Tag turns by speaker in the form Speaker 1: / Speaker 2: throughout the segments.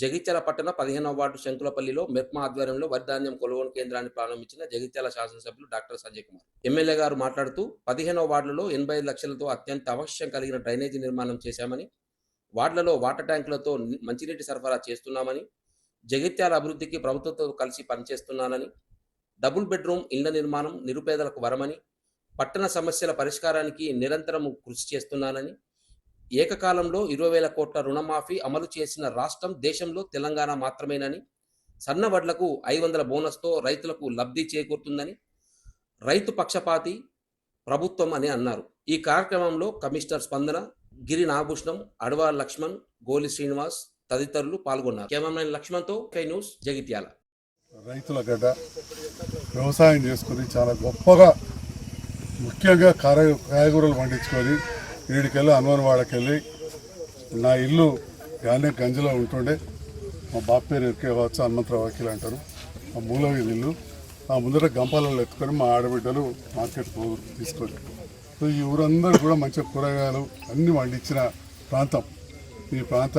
Speaker 1: జగిత్యాల పట్టణ పదిహేనవ వార్డు శంకులపల్లిలో మెప్మా ఆధ్వర్యంలో వరిధాన్యం కొనుగోలు కేంద్రాన్ని ప్రారంభించిన జగిత్యాల శాసనసభ్యులు డాక్టర్ సంజయ్ కుమార్. ఎమ్మెల్యే గారు మాట్లాడుతూ పదిహేనవ వార్డులో ఎనభై ఐదు లక్షలతో అత్యంత అవశ్యం కలిగిన డ్రైనేజీ నిర్మాణం చేశామని వార్డులలో వాటర్ ట్యాంకులతో మంచినీటి సరఫరా చేస్తున్నామని జగిత్యాల అభివృద్ధికి ప్రభుత్వంతో కలిసి పనిచేస్తున్నానని డబుల్ బెడ్రూమ్ ఇళ్ళ నిర్మాణం నిరుపేదలకు వరమని పట్టణ సమస్యల పరిష్కారానికి నిరంతరం కృషి చేస్తున్నానని ఏకకాలంలో ఇరవై వేల కోట్ల రుణమాఫీ అమలు చేసిన రాష్ట్రం దేశంలో తెలంగాణ మాత్రమేనని సన్న వడ్లకు ఐదు వందల బోనస్తో రైతులకు లబ్ధి చేకూరుతుందని రైతు పక్షపాతి ప్రభుత్వం అని అన్నారు. ఈ కార్యక్రమంలో కమిషనర్ స్పందన గిరి నాగభూషణం అడవ లక్ష్మణ్ గోలి శ్రీనివాస్ తదితరులు పాల్గొన్నారు. కెమెరామెన్ లక్ష్మణ్తో కై న్యూస్ జగిత్యాల.
Speaker 2: రైతుల గడ్డ వ్యవసాయం చేసుకుని చాలా గొప్పగా ముఖ్యంగా కాయ కాయగూరలు పండించుకొని ఈడికెళ్ళి హనుమాన్వాడకి నా ఇల్లు యానే గంజిలో ఉంటుండే. మా బాప్ పేరు ఎరికే కావచ్చు హనుమంతరావు వకీల్ అంటారు. ఆ మూల ఇల్లు. ఆ ముందర గంపాలలో ఎత్తుకొని మా ఆడబిడ్డలు మార్కెట్ పోగురు తీసుకొని. సో ఈ ఊరందరూ కూడా మంచిగా కూరగాయలు అన్నీ పండించిన ప్రాంతం. ఈ ప్రాంత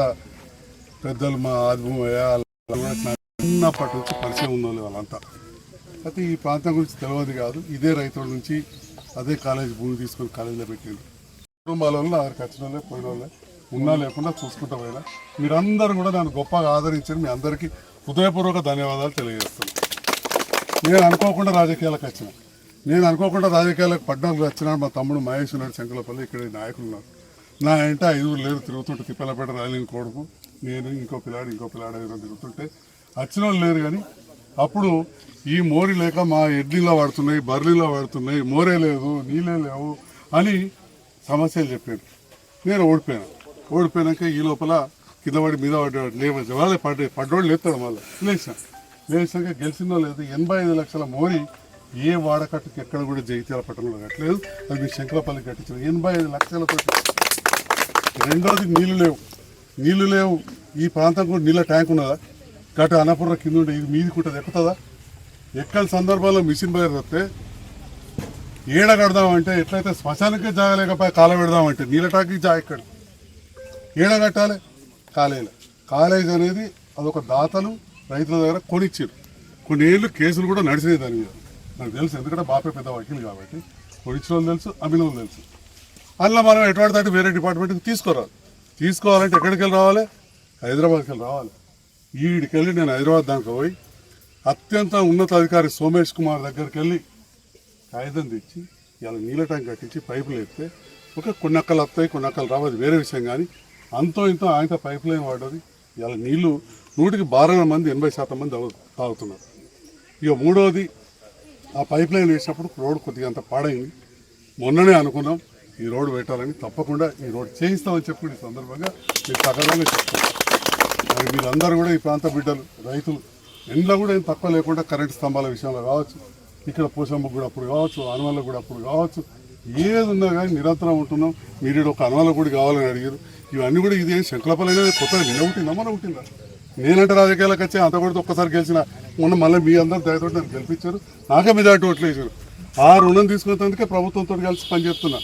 Speaker 2: పెద్దలు మా ఆదిభూమయ్య చిన్నప్పటి నుంచి పరిచయం ఉన్న వాళ్ళు వాళ్ళంతా. అయితే ఈ ప్రాంతం గురించి తెలియదు కాదు. ఇదే రైతుల నుంచి అదే కాలేజీ భూమి తీసుకొని కాలేజీలో పెట్టింది కుటుంబాల వల్ల నా వచ్చిన వాళ్ళే పోయిన వాళ్ళే ఉన్నా లేకుండా చూసుకుంటా పోయినా. మీరందరూ కూడా నన్ను గొప్పగా ఆదరించారు మీ అందరికీ హృదయపూర్వక ధన్యవాదాలు తెలియజేస్తాను నేను అనుకోకుండా రాజకీయాలకు వచ్చిన. నేను అనుకోకుండా రాజకీయాలకు పడ్డానికి వచ్చినాడు మా తమ్ముడు మహేష్ ఉన్నాడు శంకులపల్లి ఇక్కడ ఈ నాయకులు ఉన్నారు. నా ఇంట ఐదుగురు లేరు తిరుగుతుంటే తిప్పలపేట రైలింగ్ కొడుకు నేను ఇంకో పిల్లాడు ఇంకో పిల్లాడు ఐదుగురు తిరుగుతుంటే వచ్చిన వాళ్ళు లేరు కానీ అప్పుడు ఈ మోరి లేక మా ఎడ్లీలో పడుతున్నాయి బర్లీలో పడుతున్నాయి మోరే లేదు నీళ్ళే లేవు అని సమస్యలు చెప్పాడు నేను ఓడిపోయాను. ఓడిపోయాక ఈ లోపల కింద పడి మీద పడ్డాడు లేవచ్చు వాళ్ళే పడ్డ పడ్డోళ్ళు లేస్తాడు మళ్ళీ. లేచిన లేచాక గెలిచిందో లేదు ఎనభై ఐదు లక్షల మోరీ ఏ వాడకట్టుకు ఎక్కడ కూడా జగిత్యాల పట్టణంలో కట్టలేదు. అది మీ శంకరపల్లి కట్టించిన ఎనభై ఐదు లక్షలతో రెండోది నీళ్ళు లేవు. నీళ్ళు లేవు. ఈ ప్రాంతం కూడా నీళ్ళ ట్యాంక్ ఉన్నదా? గట అన్నపురం కింద ఉండే ఇది మీది ఉంటుంది ఎక్కుతుందా ఎక్కని సందర్భాల్లో మిషన్ బయలు వస్తే ఏడ కడదామంటే ఎట్లయితే శ్మశానికే జాగలేకపోయి కాల పెడదామంటే నీళ్ళటాకి ట్యాంక్కి జా ఎక్కడ ఏడ కట్టాలి? కాలేజీ కాలేజ్ అనేది అదొక దాతలు రైతుల దగ్గర కొనిచ్చారు. కొన్ని ఏళ్ళు కేసులు కూడా నడిచినాయి దాని మీద. నాకు తెలుసు ఎందుకంటే బాపే పెద్ద వకీలు కాబట్టి. కొనిచ్చిన వాళ్ళు తెలుసు అమ్మిన వాళ్ళు తెలుసు. అందులో మనం ఎటువంటి దాటి వేరే డిపార్ట్మెంట్కి తీసుకురావాలి తీసుకోవాలంటే ఎక్కడికి వెళ్ళి రావాలి? హైదరాబాద్కి వెళ్ళి రావాలి. ఈడికి వెళ్ళి నేను హైదరాబాద్ దానికి పోయి అత్యంత ఉన్నతాధికారి సోమేష్ కుమార్ దగ్గరికి వెళ్ళి కాగితం తెచ్చి ఇలా నీళ్ళ ట్యాంక్ కట్టించి పైపులు ఎత్తే ఒక కొన్ని అక్కలు వస్తాయి కొన్ని అక్కలు రావదు వేరే విషయం కానీ అంతో ఇంతో ఆయన పైప్ లైన్ వాడేది ఇలా నీళ్ళు నూటికి బారన మంది ఎనభై శాతం మంది తాగుతున్నారు. ఇక మూడవది ఆ పైప్ లైన్ వేసినప్పుడు రోడ్ కొద్దిగా అంత పాడైంది. మొన్ననే అనుకున్నాం ఈ రోడ్డు పెట్టాలని తప్పకుండా ఈ రోడ్ చేయిస్తామని చెప్పి ఈ సందర్భంగా మీరు సగర్వంగా చెప్తాను మరి మీరందరూ కూడా ఈ ప్రాంత బిడ్డలు రైతులు ఎండ్లో కూడా ఏం తక్కువ లేకుండా కరెంటు స్తంభాల విషయంలో కావచ్చు. ఇక్కడ పూసమ్మ కూడా అప్పుడు కావచ్చు హనుమల కూడా అప్పుడు కావచ్చు. ఏది ఉన్నా కానీ నిరంతరం ఉంటున్నాం. మీరు ఒక హనుమల కూడా కావాలని అడిగారు. ఇవన్నీ కూడా ఇది శంకులపల్లి కొత్త కొత్తగా నిన్న ఉంటుందా మన ఉంటుందా నేనంటే రాజకీయాలకు వచ్చి అంత కూడా ఒక్కసారి గెలిచిన మొన్న మళ్ళీ మీ అందరు దయతో నన్ను గెలిపించారు. నాకే మీద అటు ఓట్లు వేసారు ఆ రుణం తీసుకున్నందుకే ప్రభుత్వంతో కలిసి పనిచేస్తున్నా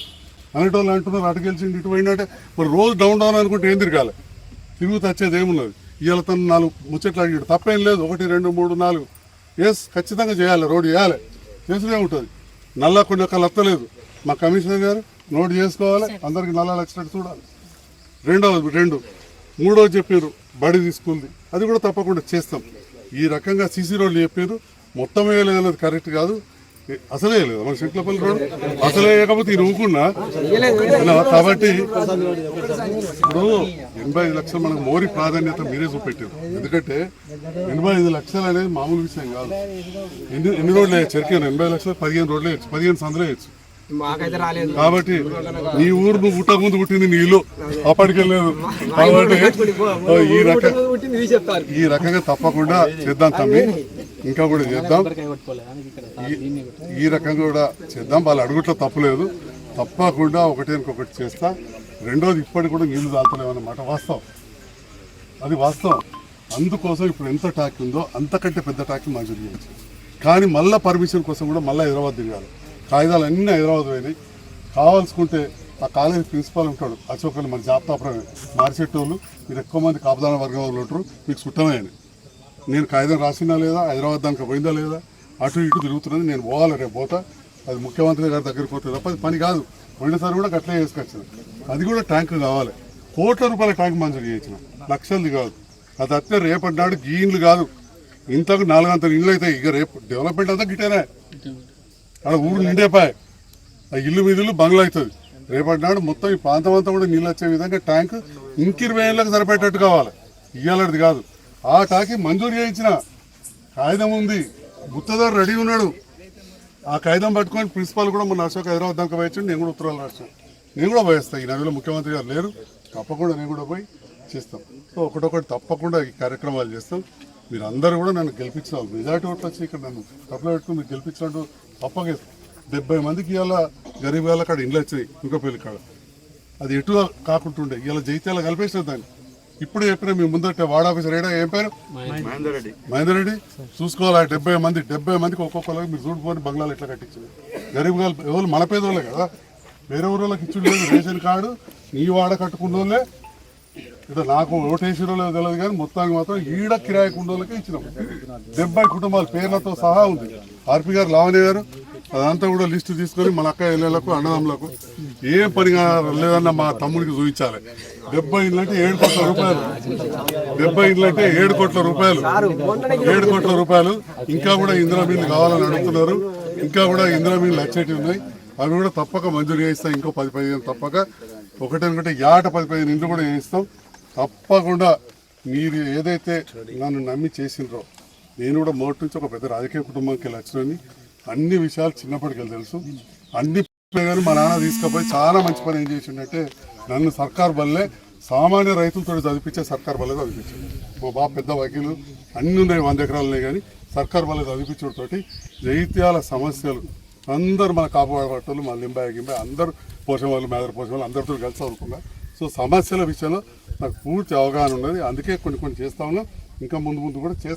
Speaker 2: అనేటోళ్ళు అంటున్నారు అటు గెలిచింది ఇటు పోయిందంటే మరి రోజు డౌన్ డౌన్ అనుకుంటే ఏం తిరగాలి? తిరుగుతూ వచ్చేది ఏమున్నది? ఇవాళ తను నాలుగు ముచ్చట్లు అడిగాడు. తప్పేం లేదు ఒకటి రెండు మూడు నాలుగు. ఎస్ ఖచ్చితంగా చేయాలి రోడ్డు చేయాలి. చేసుడే ఉంటుంది. నల్ల కొన్ని ఒక్కలు వస్తలేదు మా కమిషనర్ గారు నోట్ చేసుకోవాలి అందరికి నల్ల వచ్చినట్టు చూడాలి. రెండవది రెండు మూడవది చెప్పారు బడి తీసుకుంది. అది కూడా తప్పకుండా చేస్తాం. ఈ రకంగా సీసీ రోడ్లు చెప్పారు. మొత్తం వేయలేదన్నది కరెక్ట్ కాదు. అసలే లేదు. మన శంకులపల్లి రోడ్ అసలే వేయకపోతే ఈ ఊరుకున్నా కాబట్టి ఇప్పుడు ఎనభై ఐదు లక్షలు మనకు మోరీ ప్రాధాన్యత మీరే చూపెట్టారు. ఎందుకంటే ఎనభై ఐదు లక్షలు అనేది మామూలు విషయం కాదు. ఎన్ని ఎన్ని రోడ్లు వేయచ్చు? ఎరికాను ఎనభై లక్షలు పదిహేను రోడ్లు వేయచ్చు పదిహేను సందులు వేయచ్చు. కాబట్టి నీ ఊరు నువ్వు పుట్టక ముందు పుట్టింది నీళ్ళు అప్పటికెళ్ళలేదు కాబట్టి ఈ ఈ రకంగా తప్పకుండా చేద్దాం తమ్మి. ఇంకా కూడా చేద్దాం. ఈ- ఈ రకంగా కూడా చేద్దాం. వాళ్ళ అడుగుట్లో తప్పులేదు తప్పకుండా ఒకటి ఇంకొకటి చేస్తా. రెండోది ఇప్పటికి కూడా నీళ్ళు తాగుతలేమన్నమాట వాస్తవం. అది వాస్తవం. అందుకోసం ఇప్పుడు ఎంత టాక్ ఉందో అంతకంటే పెద్ద టాక్ మంజూరు చేయొచ్చు కానీ మళ్ళీ పర్మిషన్ కోసం కూడా మళ్ళీ హైదరాబాద్ దిగాలి. కాగితాలు అన్నీ హైదరాబాద్ పోయినాయి. కావాల్సుకుంటే ఆ కాలేజీ ప్రిన్సిపాల్ ఉంటాడు అశోక్ అని మన జాబితాపురం మార్చెట్టోళ్ళు. మీరు ఎక్కువ మంది కాపుదాన వర్గం వాళ్ళు ఉంటారు. మీకు చుట్టమే నేను కాగితం రాసినా లేదా హైదరాబాద్ దానికి పోయిందా లేదా అటు ఇటు తిరుగుతున్నది నేను పోవాలి రేపు పోతా. అది ముఖ్యమంత్రి గారి దగ్గరికి పోతే తప్ప అది పని కాదు. పోయినసారి కూడా గట్లే చేసుకొచ్చింది అది కూడా ట్యాంక్ కావాలి. కోట్ల రూపాయల ట్యాంక్ మంజూరు చేయించిన. లక్షలది కాదు. అది అత్తే రేపటి నాడు గీన్లు కాదు. ఇంతకు నాలుగంతలు ఇండ్లు అవుతాయి ఇక రేపు డెవలప్మెంట్ అంతా గిట్టేనే. అక్కడ ఊరు నిండేపాయి. ఆ ఇల్లు మీదిల్లు బంగ్లా అవుతుంది. రేపటి నాడు మొత్తం ఈ ప్రాంతం అంతా కూడా నీళ్ళు వచ్చే విధంగా ట్యాంక్ ఇంక ఇరవై ఏళ్ళకి సరిపెట్టేట్టు కావాలి. ఇయ్యాలది కాదు. ఆ టాకి మంజూరు చేయించిన కాగితం ఉంది. గుత్తదారు రెడీ ఉన్నాడు. ఆ కాగితం పట్టుకొని ప్రిన్సిపాల్ కూడా మన అశోక్ హైదరాబాద్ దాకా పోయించండి నేను కూడా ఉత్తరాలు రాశాను. నేను కూడా పోయేస్తాను ఈ నదిలో ముఖ్యమంత్రి గారు లేరు. తప్పకుండా నేను కూడా పోయి చేస్తాం. సో ఒకటొకటి తప్పకుండా ఈ కార్యక్రమాలు చేస్తాం. మీరు అందరూ కూడా నన్ను గెలిపించిన మెజార్టీ ఓట్లు వచ్చి ఇక్కడ నన్ను తప్పులు పెట్టుకుని మీరు గెలిపించినట్టు తప్పగా డెబ్బై మందికి ఇవాళ గరీబ్ వాళ్ళ కాడ ఇండ్లు వచ్చినాయి ఇంకో పెళ్ళి కాడ. అది ఎటు కాకుంటుండే. ఇలా జైత్యాల కలిపేసిన దాన్ని. ఇప్పుడు చెప్పిన మీ ముందట వార్డ్ ఆఫీసర్ ఏడా? ఏం పేరు? మహేందర్ రెడ్డి. చూసుకోవాలి? ఆ డెబ్బై మంది డెబ్బై మందికి ఒక్కొక్కరికి మీరు చూడుకొని బంగ్లాలు ఎట్లా కట్టించింది గరీబ్ గారు ఎవరు మన పేదోళ్ళే కదా? వేరే ఊళ్ళకి ఇచ్చుడు లేదు రేషన్ కార్డు నీ వాడ కట్టుకున్న వాళ్ళే ఇక్కడ నాకు ఓటేసిరో లేదో తెలియదు కానీ మొత్తానికి మాత్రం ఈడ కిరాయి కుండోళ్ళకే ఇచ్చినాం. డెబ్బై కుటుంబాల పేర్లతో సహా ఉంది. ఆర్పి గారు లావణ్య గారు అదంతా కూడా లిస్టు తీసుకొని మన అక్క ఇళ్ళకు అన్నదమ్ములకు ఏం పని లేదన్న మా తమ్ముడికి చూపించాలి. డెబ్బై ఇండ్లు అంటే ఏడు కోట్ల రూపాయలు. డెబ్బై ఇండ్లు ఏడు కోట్ల రూపాయలు. ఏడు కోట్ల రూపాయలు. ఇంకా కూడా ఇందిరా మీన్లు కావాలని అడుగుతున్నారు. ఇంకా కూడా ఇందిరా మీన్లు వచ్చేటివి ఉన్నాయి. అవి కూడా తప్పక మంజూరు చేస్తాయి ఇంకో పది పదిహేను తప్పక. ఒకటి అనుకుంటే యాట పది పదిహేను ఇండ్లు కూడా వేయిస్తాం తప్పకుండా మీరు ఏదైతే నన్ను నమ్మి చేసిండ్రో నేను కూడా మొదటి నుంచి ఒక పెద్ద రాజకీయ కుటుంబంకి వెళ్ళి వచ్చినని అన్ని విషయాలు చిన్నప్పటికి తెలుసు. అన్ని కానీ మా నాన్న తీసుకుపోయి చాలా మంచి పని ఏం చేసిండంటే నన్ను సర్కార్ బల్లే సామాన్య రైతులతో చదివించే సర్కార్ బల్లే చదివించాడు మా బాబు పెద్ద వకీలు అన్ని ఉన్నాయి వంద ఎకరాలు ఉన్నాయి కానీ సర్కార్ బల్లే చదివించడంతో జైత్యాల సమస్యలు అందరూ మన కాపాడేటోళ్ళు మన లింబాయి గింబాయి అందరూ పోషణ వాళ్ళు మేదర పోషణ వాళ్ళు అందరితో కలిసి చదువుకున్నారు. సో సమస్యల విషయంలో నాకు పూర్తి అవగాహన ఉన్నది. అందుకే కొన్ని కొన్ని చేస్తా ఉన్నాం. ఇంకా ముందు ముందు కూడా చేస్తాం